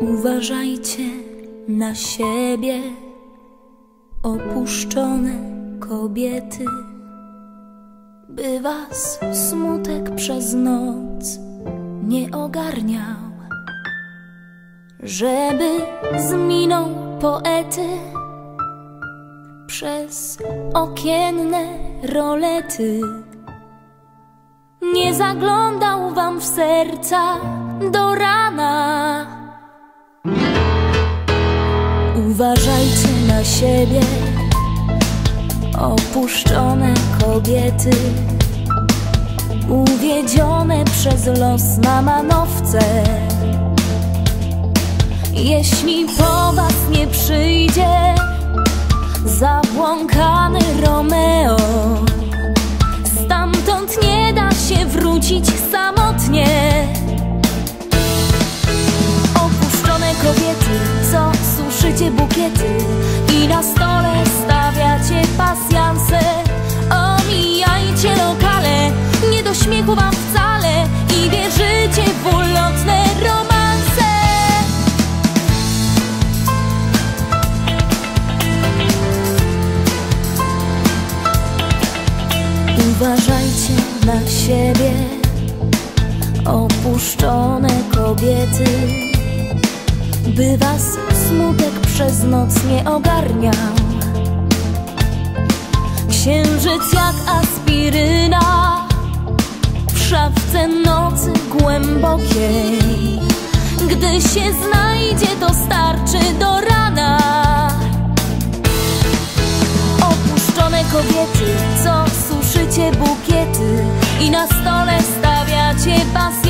Uważajcie na siebie, opuszczone kobiety, by was smutek przez noc nie ogarniał, żeby z miną poety przez okienne rolety. Nie zaglądał wam w serca do rana. Uważajcie na siebie, opuszczone kobiety, uwiedzione przez los na manowce. Jeśli po was nie przyjdzie zabłąkany Romeo, i na stole stawiacie pasjanse. Omijajcie lokale, nie do śmiechu wam wcale i wierzycie w ulotne romanse. Uważajcie na siebie, opuszczone kobiety, by was smutek przez noc nie ogarniał. Księżyc jak aspiryna w szafce nocy głębokiej. Gdy się znajdzie, to starczy do rana. Opuszczone kobiety, co suszycie bukiety i na stole stawiacie pasjanse.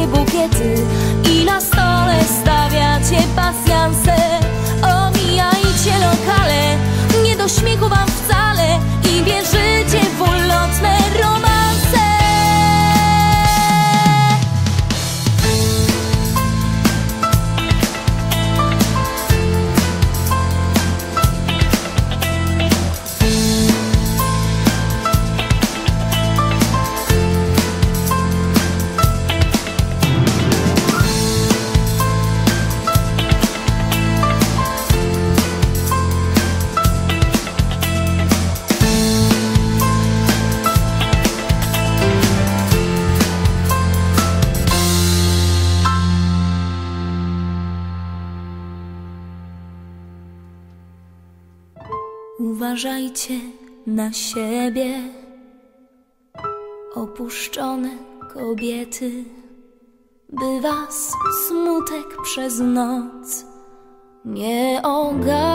Bukiety i na stole stawiacie pasjanse. Uważajcie na siebie, opuszczone kobiety, by was smutek przez noc nie ogarniał.